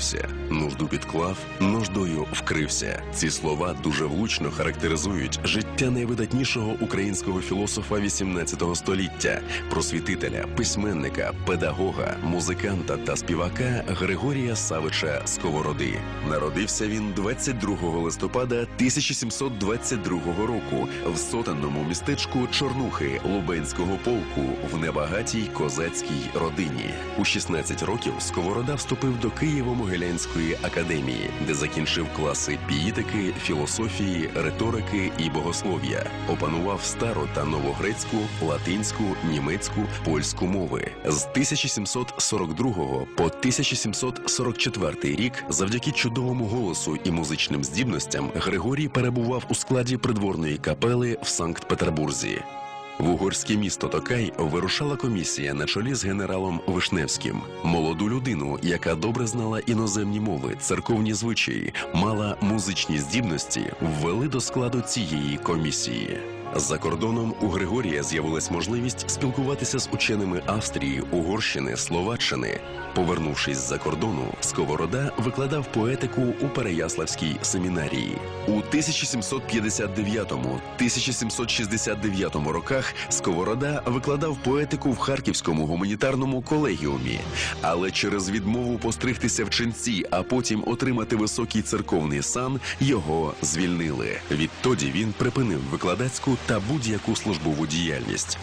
народився, нужду підклав, нуждою вкрився. Ці слова дуже влучно характеризують життя найвидатнішого українського філософа XVIII століття, просвітителя, письменника, педагога, музиканта та співака Григорія Савича Сковороди. Народився він 22 листопада 1722 року в сотенному містечку Чорнухи Лубенського полку в небагатій козацькій родині. У 16 років Сковорода вступив до Києво-Могилянської академії, де закінчив класи піїтики, філософії, риторики і богослов'я. Опанував стару та новогрецьку, латинську, німецьку, польську мови. З 1742 по 1744 рік, завдяки чудовому голосу і музичним здібностям, Григорій перебував у складі придворної капели в Санкт-Петербурзі. В угорське місто Токай вирушала комісія на чолі з генералом Вишневським. Молоду людину, яка добре знала іноземні мови, церковні звичаї, мала музичні здібності, ввели до складу цієї комісії. За кордоном у Григорія з'явилась можливість спілкуватися з ученими Австрії, Угорщини, Словаччини. Повернувшись з-за кордону, Сковорода викладав поетику у Переяславській семінарії. У 1759-1769 роках Сковорода викладав поетику в Харківському гуманітарному колегіумі, але через відмову постригтися в ченці, а потім отримати високий церковний сан, його звільнили. Відтоді він припинив викладацьку та будь-яку службову діяльність.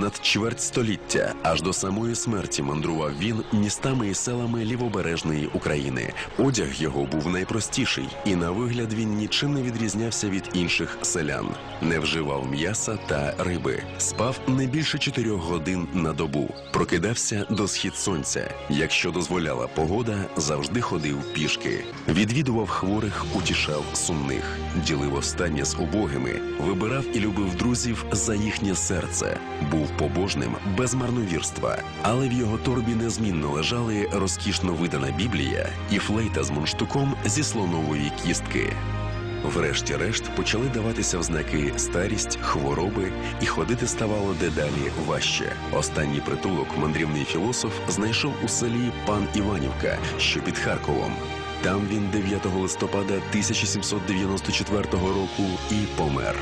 Понад чверть століття аж до самої смерті мандрував він містами і селами лівобережної України. Одяг його був найпростіший, і на вигляд він нічим не відрізнявся від інших селян. Не вживав м'яса та риби, спав не більше чотирьох годин на добу. Прокидався до схід сонця. Якщо дозволяла погода, завжди ходив пішки. Відвідував хворих, утішав сумних, ділив останнє з убогими, вибирав і любив друзів за їхнє серце був побожним без марновірства, але в його торбі незмінно лежали розкішно видана Біблія і флейта з мундштуком зі слонової кістки. Врешті-решт почали даватися ознаки старість, хвороби, і ходити ставало дедалі важче. Останній притулок мандрівний філософ знайшов у селі пан Іванівка, що під Харковом. Там він 9 листопада 1794 року і помер.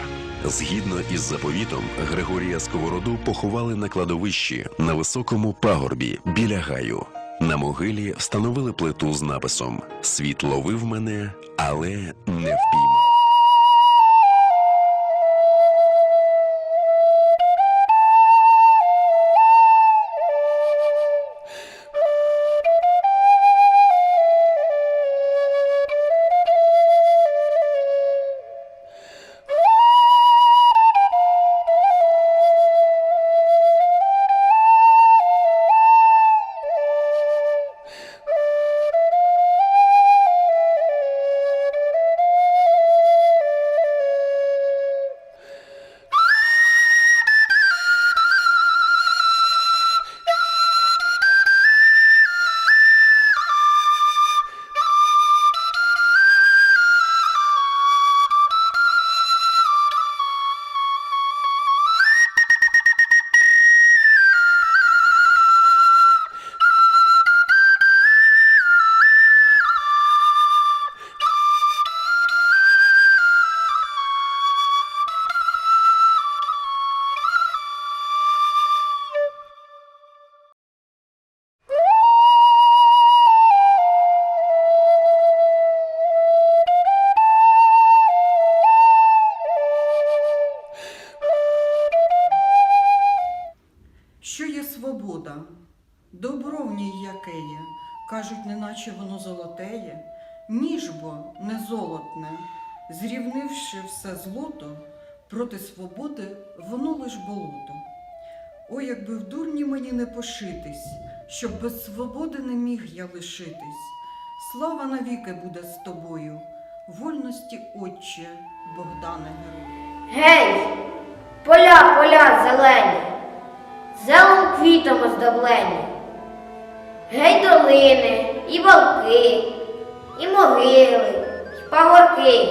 Згідно із заповітом, Григорія Сковороду поховали на кладовищі на високому пагорбі біля гаю. На могилі встановили плиту з написом Світ ловив мене, але не впіймав. Ній яке кажуть, неначе воно золотеє, ніж бо не золотне, зрівнивши все злото, проти свободи воно лиш болото. О, якби в дурні мені не пошитись, щоб без свободи не міг я лишитись. Слава навіки буде з тобою, вольності, отче, Богдане герой. Гей, поля, поля зелені, зелом квітом оздоблені. Гей, долини, і балки, і могили, і пагорки.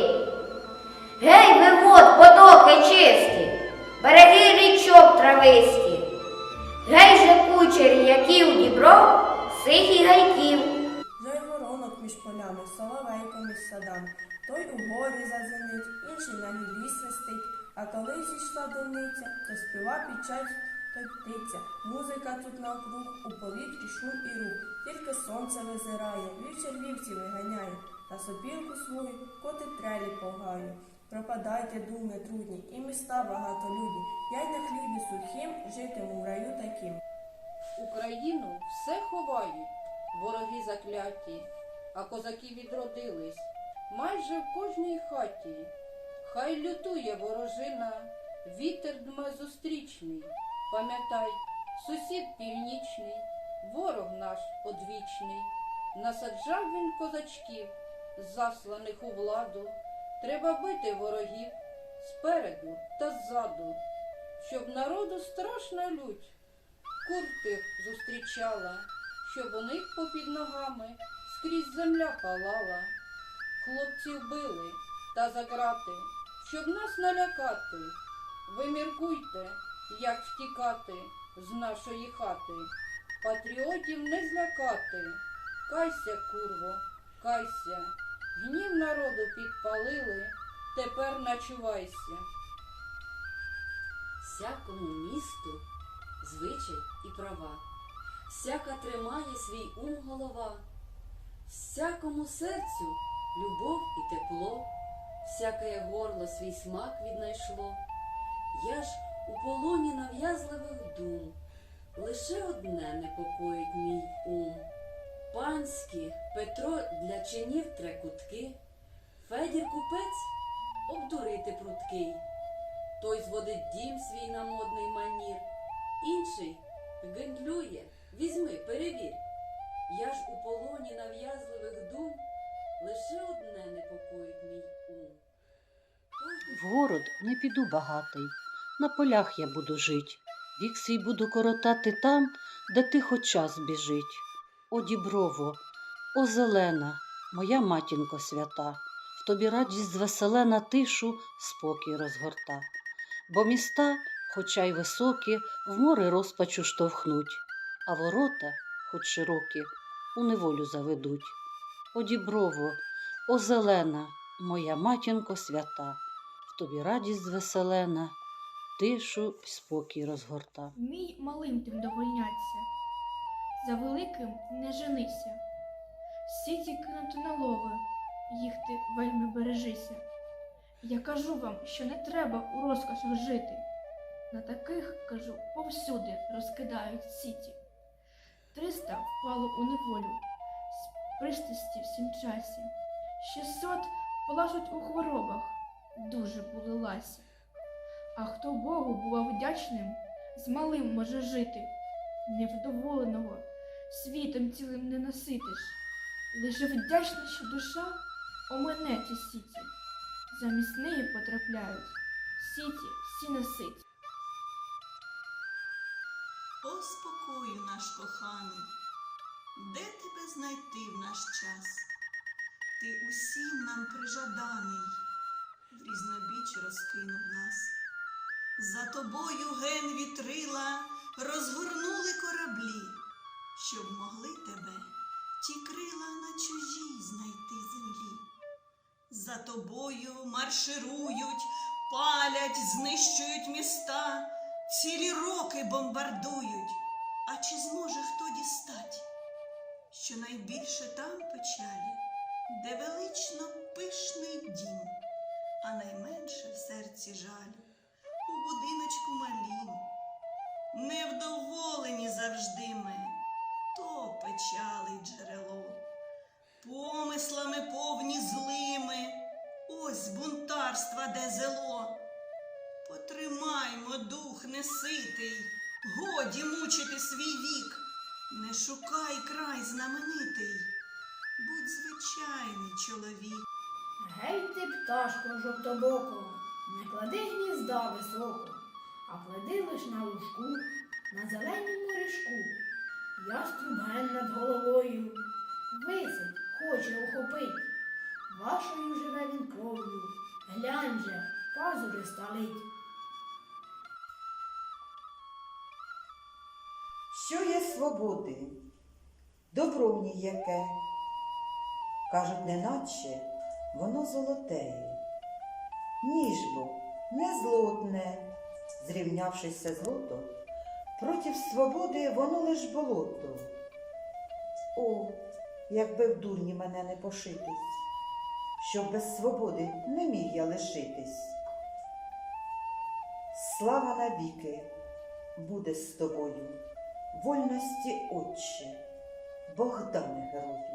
Гей, вивод, потоки чисті, береги річок трависті. Гей же кучері, які у дібро, сихі гайків. За днями, соловейком із садам. Той у горі зазенить, інший на гіллі свистить, а коли зійшла дониця, то співа під час птиця. Музика тут навкруг, у повітрі шум і рух. Тільки сонце визирає, вівчар вівців виганяє, та сопілку свою котик трелі погає. Пропадайте, думи трудні, і міста багатолюдні. Я й на хлібі сухим житиму в раю таким. Україну все ховають, вороги закляті, а козаки відродились майже в кожній хаті. Хай лютує ворожина, вітер дме зустрічний. Пам'ятай, сусід північний, ворог наш одвічний. Насаджав він козачків, засланих у владу. Треба бити ворогів спереду та ззаду, щоб народу страшна лють куртих зустрічала, щоб у них попід ногами скрізь земля палала. Хлопців били та за грати, щоб нас налякати. Ви міркуйте, як втікати з нашої хати. Патріотів не злякати. Кайся, курво, кайся. Гнів народу підпалили, тепер начувайся. всякому місту звичай і права, всяка тримає свій ум голова, всякому серцю любов і тепло, всяке горло свій смак віднайшло. Полоні нав'язливих дум, лише одне непокоїть мій ум. Панські Петро для чинів трекутки, Федір купець обдурити пруткий. Той зводить дім свій на модний манір, інший гендлює, візьми, перевір. Я ж у полоні нав'язливих дум, лише одне непокоїть мій ум. В город не піду багатий, на полях я буду жить, вік свій буду коротати там, де тихо час біжить. О, діброво, о, зелена, моя матінко свята, в тобі радість звеселена тишу, спокій розгорта. Бо міста, хоча й високі, в море розпачу штовхнуть, а ворота, хоч широкі, у неволю заведуть. О, діброво, о, зелена, моя матінко свята, в тобі радість звеселена, тишу й спокій розгорта. Вмій малим тим довольняться, за великим не женися. Сіті кинути на лови, їх ти вельми бережися. Я кажу вам, що не треба у розкошах жити. На таких, кажу, повсюди розкидають сіті. Триста впало у неволю з пристрасті всім часі. Шістсот плачуть у хворобах, дуже були ласі. А хто Богу був вдячним, з малим може жити, невдоволеного світом цілим не наситиш. Лише вдячна, що душа омине ті сіті, замість неї потрапляють сіті всі наситі. О, спокою наш коханий, де тебе знайти в наш час? Ти усім нам прижаданий, в різнобіч розкинув нас. За тобою ген вітрила розгорнули кораблі, щоб могли тебе ті крила на чужій знайти землі. За тобою марширують, палять, знищують міста, цілі роки бомбардують. А чи зможе хто дістать? Що найбільше там печалі, де велично пишний дім, а найменше в серці жалю будиночку малім. Невдоволені завжди ми, то печали джерело. Помислами повні злими, ось бунтарства де зело. Потримаймо дух неситий, годі мучити свій вік, не шукай край знаменитий, будь звичайний чоловік. Гей ти, пташко жовтобоко, не клади гнізда високо, а клади лиш на лужку, на зеленому ріжку. Яструб ген над головою, висить, хоче ухопить. Вашою живе він кров'ю, глянь же, пазури сталить. Що є свободи? Добро в ній яке? кажуть, неначе воно золотеє. Ніж бо не злотне, зрівнявшися злото, проти свободи воно лиш болото. О, якби в дурні мене не пошитись, щоб без свободи не міг я лишитись. Слава навіки буде з тобою, вольності Отче, Богдане герой.